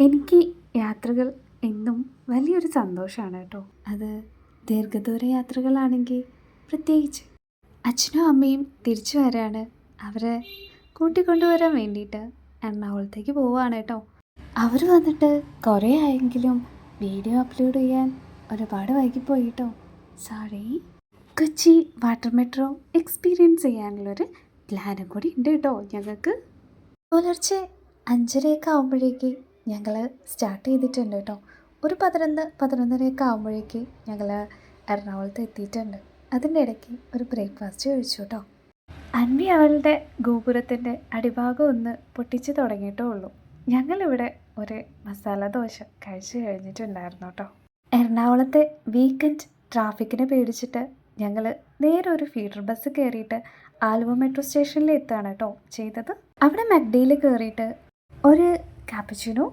എനിക്ക് യാത്രകൾ എന്നും വലിയൊരു സന്തോഷമാണ് കേട്ടോ. അത് ദീർഘദൂര യാത്രകളാണെങ്കിൽ പ്രത്യേകിച്ച് അച്ഛനും അമ്മയും തിരിച്ചു വരാണ്. അവരെ കൂട്ടിക്കൊണ്ടുവരാൻ വേണ്ടിയിട്ട് എറണാകുളത്തേക്ക് പോവുകയാണ് കേട്ടോ. അവർ വന്നിട്ട് കുറേ ആയെങ്കിലും വീഡിയോ അപ്ലോഡ് ചെയ്യാൻ ഒരുപാട് വൈകിപ്പോയി കേട്ടോ. Sorry Kochi water metro experience ചെയ്യാനുള്ളൊരു പ്ലാനും കൂടി ഉണ്ട് കേട്ടോ ഞങ്ങൾക്ക് പുലർച്ചെ അഞ്ചരയൊക്കെ ആകുമ്പോഴേക്ക് ഞങ്ങൾ സ്റ്റാർട്ട് ചെയ്തിട്ടുണ്ട് കേട്ടോ ഒരു പതിനൊന്ന് പതിനൊന്നരയൊക്കെ ആകുമ്പോഴേക്ക് ഞങ്ങൾ എറണാകുളത്ത് എത്തിയിട്ടുണ്ട്. അതിന്റെ ഇടയ്ക്ക് ഒരു ബ്രേക്ക്ഫാസ്റ്റ് കഴിച്ചു കേട്ടോ അൻവി അവളുടെ ഗോപുരത്തിന്റെ അടിഭാഗം ഒന്ന് പൊട്ടിച്ച് തുടങ്ങിയിട്ടേ ഉള്ളൂ. ഞങ്ങളിവിടെ ഒരു മസാല ദോശ കഴിച്ചു കഴിഞ്ഞിട്ടുണ്ടായിരുന്നു കേട്ടോ എറണാകുളത്തെ വീക്കെൻഡ് ട്രാഫിക്കിനെ പേടിച്ചിട്ട് ഞങ്ങൾ നേരെ ഒരു ഫീഡർ ബസ് കയറിയിട്ട് ആലുവ മെട്രോ സ്റ്റേഷനിൽ എത്തുകയാണ് കേട്ടോ ചെയ്തത്? അവിടെ മഗ്ഡയിൽ കയറിയിട്ട് ഒരു കാപ്പച്ചിനോ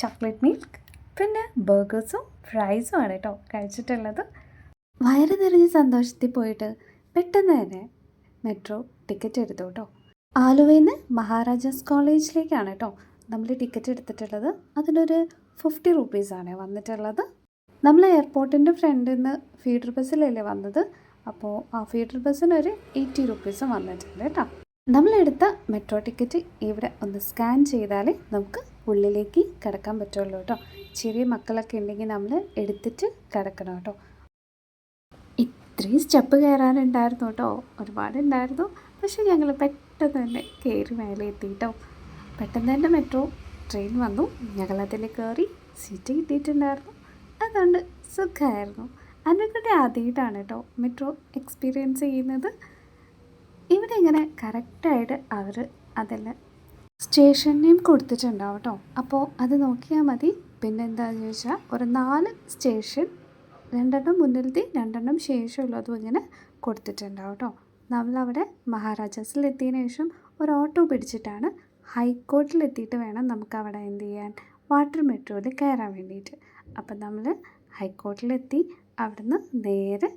ചോക്ലേറ്റ് മിൽക്ക് പിന്നെ ബർഗേഴ്സും ഫ്രൈസും ആണ് കേട്ടോ കഴിച്ചിട്ടുള്ളത്. വയറ് നിറഞ്ഞ സന്തോഷത്തിൽ പോയിട്ട് പെട്ടെന്ന് തന്നെ മെട്രോ ടിക്കറ്റ് എടുത്തു കേട്ടോ ആലുവയിൽ നിന്ന് മഹാരാജാസ് കോളേജിലേക്കാണ് കേട്ടോ നമ്മൾ ടിക്കറ്റ് എടുത്തിട്ടുള്ളത്. അതിനൊരു ഫിഫ്റ്റി റുപ്പീസാണ് വന്നിട്ടുള്ളത്. നമ്മൾ എയർപോർട്ടിന്റെ ഫ്രണ്ടിൽ നിന്ന് ഫീഡർ ബസ്സിലല്ലേ വന്നത്? അപ്പോൾ ആ ഫീഡർ ബസ്സിന് ഒരു എയ്റ്റി റുപ്പീസും വന്നിട്ടുണ്ട് കേട്ടോ നമ്മളെടുത്ത മെട്രോ ടിക്കറ്റ് ഇവിടെ ഒന്ന് സ്കാൻ ചെയ്താലേ നമുക്ക് ഉള്ളിലേക്ക് കിടക്കാൻ പറ്റുള്ളൂ കേട്ടോ. ചെറിയ മക്കളൊക്കെ ഉണ്ടെങ്കിൽ നമ്മൾ എടുത്തിട്ട് കിടക്കണം കേട്ടോ. ഇത്രയും സ്റ്റെപ്പ് കയറാനുണ്ടായിരുന്നു കേട്ടോ. ഒരുപാടുണ്ടായിരുന്നു പക്ഷേ ഞങ്ങൾ പെട്ടെന്ന് തന്നെ കയറി മേലെ എത്തിയിട്ടോ പെട്ടെന്ന് തന്നെ മെട്രോ ട്രെയിൻ വന്നു. ഞങ്ങളതിൽ കയറി സീറ്റ് കിട്ടിയിട്ടുണ്ടായിരുന്നു. അതുകൊണ്ട് സുഖമായിരുന്നു. അതിനെക്കൂടെ ആദ്യമായിട്ടാണ് കേട്ടോ മെട്രോ എക്സ്പീരിയൻസ് ചെയ്യുന്നത്. ഇവിടെ ഇങ്ങനെ കറക്റ്റായിട്ട് അവർ അതെല്ലാം സ്റ്റേഷൻ നെയിം കൊടുത്തിട്ടുണ്ടാവും കേട്ടോ. അപ്പോൾ അത് നോക്കിയാൽ മതി. പിന്നെ എന്താണെന്ന് ചോദിച്ചാൽ ഒരു നാല് സ്റ്റേഷൻ രണ്ടെണ്ണം മുന്നിലത്തെ രണ്ടെണ്ണം ശേഷമുള്ളതും ഇങ്ങനെ കൊടുത്തിട്ടുണ്ടാവും കേട്ടോ. നമ്മളവിടെ മഹാരാജാസിൽ എത്തിയതിനു ശേഷം ഒരു ഓട്ടോ പിടിച്ചിട്ടാണ് ഹൈക്കോർട്ടിൽ എത്തിയിട്ട് വേണം നമുക്ക് അവിടെ എന്ത് ചെയ്യാൻ വാട്ടർ മെട്രോയിൽ കയറാൻ വേണ്ടിയിട്ട്. അപ്പം നമ്മൾ ഹൈക്കോർട്ടിലെത്തി അവിടുന്ന് നേരെ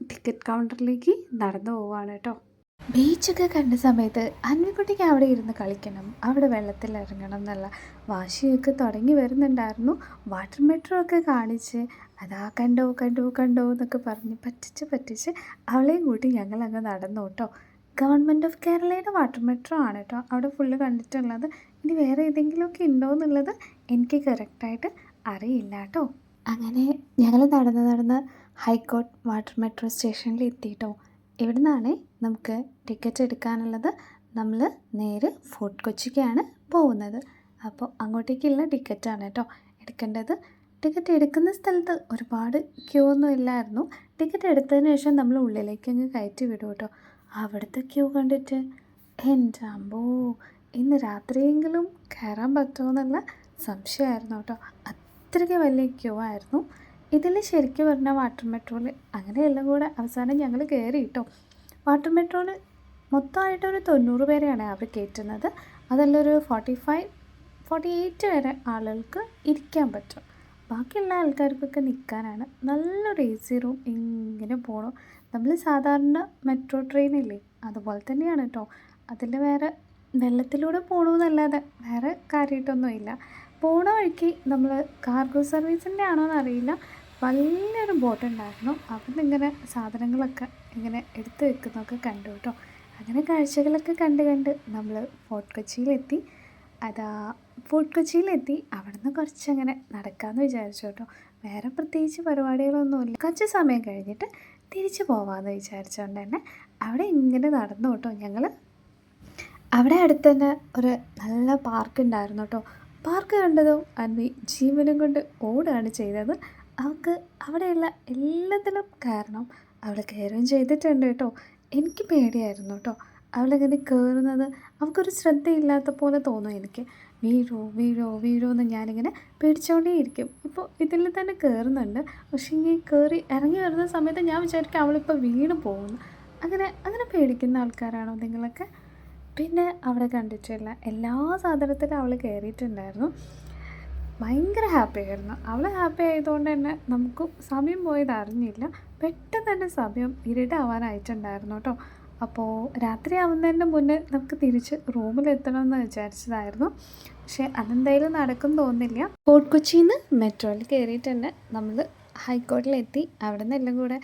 ടിക്കറ്റ് കൗണ്ടറിലേക്ക് നടന്നു പോവുകയാണ് കേട്ടോ. ബീച്ചൊക്കെ കണ്ട സമയത്ത് അന്വിക്കുട്ടിക്ക് അവിടെ ഇരുന്ന് കളിക്കണം അവിടെ വെള്ളത്തിൽ ഇറങ്ങണം എന്നുള്ള വാശിയൊക്കെ തുടങ്ങി വരുന്നുണ്ടായിരുന്നു. വാട്ടർ മെട്രോ ഒക്കെ കാണിച്ച് അതാ കണ്ടോ കണ്ടോ കണ്ടോ എന്നൊക്കെ പറഞ്ഞ് പറ്റിച്ച് പറ്റിച്ച് അവളെയും കൂട്ടി ഞങ്ങൾ അങ്ങ് നടന്നു കേട്ടോ. ഗവൺമെന്റ് ഓഫ് കേരളയുടെ വാട്ടർ മെട്രോ ആണ് കേട്ടോ അവിടെ ഫുള്ള് കണ്ടിട്ടുള്ളത്. ഇനി വേറെ ഏതെങ്കിലുമൊക്കെ ഉണ്ടോ എന്നുള്ളത് എനിക്ക് കറക്റ്റായിട്ട് അറിയില്ല കേട്ടോ. അങ്ങനെ ഞങ്ങൾ നടന്ന് നടന്ന് ഹൈക്കോർട്ട് വാട്ടർ മെട്രോ സ്റ്റേഷനിൽ എത്തിയിട്ടോ? ഇവിടെ നിന്നാണ് നമുക്ക് ടിക്കറ്റ് എടുക്കാനുള്ളത്. നമ്മൾ നേരെ ഫോർട്ട് കൊച്ചിക്കാണ് പോകുന്നത്. അപ്പോൾ അങ്ങോട്ടേക്കുള്ള ടിക്കറ്റാണ് കേട്ടോ എടുക്കേണ്ടത്. ടിക്കറ്റ് എടുക്കുന്ന സ്ഥലത്ത് ഒരുപാട് ക്യൂ ഒന്നും ഇല്ലായിരുന്നു. ടിക്കറ്റ് എടുത്തതിന് ശേഷം നമ്മൾ ഉള്ളിലേക്ക് അങ്ങ് കയറ്റി വിടും കേട്ടോ. അവിടുത്തെ ക്യൂ കണ്ടിട്ട് എന്റെ അമ്പോ ഇന്ന് രാത്രിയെങ്കിലും കയറാൻ പറ്റുമോ എന്നുള്ള സംശയമായിരുന്നു കേട്ടോ. അത്രയ്ക്ക് വലിയ ക്യൂ ആയിരുന്നു. ഇതിൽ ശരിക്കും പറഞ്ഞാൽ വാട്ടർ മെട്രോൾ അങ്ങനെയെല്ലാം കൂടെ. അവസാനം ഞങ്ങൾ കയറി കേട്ടോ. വാട്ടർ മെട്രോൾ മൊത്തമായിട്ട് ഒരു തൊണ്ണൂറ് പേരെയാണ് അവർ കയറ്റുന്നത്. അതിലൊരു ഫോർട്ടി ഫൈവ് ഫോർട്ടി എയ്റ്റ് വരെ ആളുകൾക്ക് ഇരിക്കാൻ പറ്റും. ബാക്കിയുള്ള ആൾക്കാർക്കൊക്കെ നിൽക്കാനാണ്. നല്ലൊരു എ സി റൂം ഇങ്ങനെ പോകണം നമ്മൾ സാധാരണ മെട്രോ ട്രെയിൻ ട്രെയിനില്ലേ അതുപോലെ തന്നെയാണ് കേട്ടോ. അതിൽ വേറെ വെള്ളത്തിലൂടെ പോകണമെന്നല്ലാതെ വേറെ കാര്യമായിട്ടൊന്നുമില്ല. പോണ വഴിക്ക് നമ്മൾ കാർഗോ സർവീസിന്റെ ആണോ എന്നറിയില്ല വലിയൊരു ബോട്ട് ഉണ്ടായിരുന്നു. അവിടെ ഇങ്ങനെ സാധനങ്ങളൊക്കെ ഇങ്ങനെ എടുത്തു വെക്കുന്നതൊക്കെ കണ്ടു കേട്ടോ. അങ്ങനെ കാഴ്ചകളൊക്കെ കണ്ട് കണ്ട് നമ്മൾ ഫോർട്ട് കൊച്ചിയിലെത്തി അതാ ഫോർട്ട് കൊച്ചിയിലെത്തി അവിടുന്ന് കുറച്ചങ്ങനെ നടക്കാമെന്ന് വിചാരിച്ചു കേട്ടോ. വേറെ പ്രത്യേകിച്ച് പരിപാടികളൊന്നുമില്ല. കുറച്ച് സമയം കഴിഞ്ഞിട്ട് തിരിച്ചു പോവാമെന്ന് വിചാരിച്ചുകൊണ്ട് തന്നെ അവിടെ ഇങ്ങനെ നടന്നു കേട്ടോ ഞങ്ങൾ അവിടെ അടുത്ത് തന്നെ ഒരു നല്ല പാർക്ക് ഉണ്ടായിരുന്നു കേട്ടോ. പാർക്ക് കണ്ടതും അൻവി ജീവനും കൊണ്ട് ഓടാണ് ചെയ്തത്. അവൾക്ക് അവിടെയുള്ള എല്ലാത്തിനും കാരണം അവൾ കയറുകയും ചെയ്തിട്ടുണ്ട് കേട്ടോ. എനിക്ക് പേടിയായിരുന്നു കേട്ടോ. അവളിങ്ങനെ കയറുന്നത് അവൾക്കൊരു ശ്രദ്ധയില്ലാത്ത പോലെ തോന്നും എനിക്ക്. വീഴോ വീഴോ വീഴോ എന്ന് ഞാനിങ്ങനെ പേടിച്ചുകൊണ്ടേ ഇരിക്കും ഇപ്പോൾ ഇതിൽ തന്നെ കയറുന്നുണ്ട് പക്ഷേ ഇങ്ങനെ കയറി ഇറങ്ങി വരുന്ന സമയത്ത് ഞാൻ വിചാരിക്കും അവളിപ്പോൾ വീണ് പോകുന്നു. അങ്ങനെ അങ്ങനെ പേടിക്കുന്ന ആൾക്കാരാണോ നിങ്ങളൊക്കെ? പിന്നെ അവിടെ കണ്ടിട്ടുള്ള എല്ലാ സാധനത്തിലും അവൾ കയറിയിട്ടുണ്ടായിരുന്നു ഭയങ്കര ഹാപ്പി ആയിരുന്നു. അവൾ ഹാപ്പി ആയതുകൊണ്ട് തന്നെ നമുക്ക് സമയം പോയത് അറിഞ്ഞില്ല. പെട്ടെന്ന് തന്നെ സമയം ഇരുട്ടാവാനായിട്ടുണ്ടായിരുന്നു കേട്ടോ. അപ്പോൾ രാത്രി ആവുന്നതിന് മുന്നേ നമുക്ക് തിരിച്ച് റൂമിലെത്തണം എന്ന് വിചാരിച്ചതായിരുന്നു. പക്ഷേ അതെന്തായാലും നടക്കും തോന്നില്ല. ഫോർട്ട് കൊച്ചിയിൽ നിന്ന് മെട്രോയിൽ തന്നെ നമ്മൾ ഹൈക്കോർട്ടിലെത്തി. അവിടെ നിന്ന് എല്ലാം കൂടെ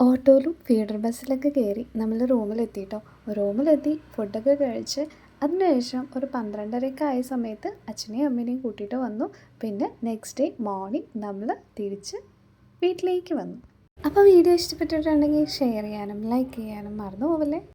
ഓട്ടോയിലും ഫീഡർ ബസ്സിലൊക്കെ കയറി നമ്മൾ റൂമിലെത്തിയിട്ടോ റൂമിലെത്തി ഫുഡൊക്കെ കഴിച്ച് അതിനുശേഷം ഒരു പന്ത്രണ്ടരയൊക്കെ ആയ സമയത്ത് അച്ഛനെയും അമ്മേനെയും കൂട്ടിയിട്ട് വന്നു. പിന്നെ നെക്സ്റ്റ് ഡേ മോർണിംഗ് നമ്മൾ തിരിച്ച് വീട്ടിലേക്ക് വന്നു. അപ്പോൾ വീഡിയോ ഇഷ്ടപ്പെട്ടിട്ടുണ്ടെങ്കിൽ ഷെയർ ചെയ്യാനും ലൈക്ക് ചെയ്യാനും മറന്നു പോവല്ലേ?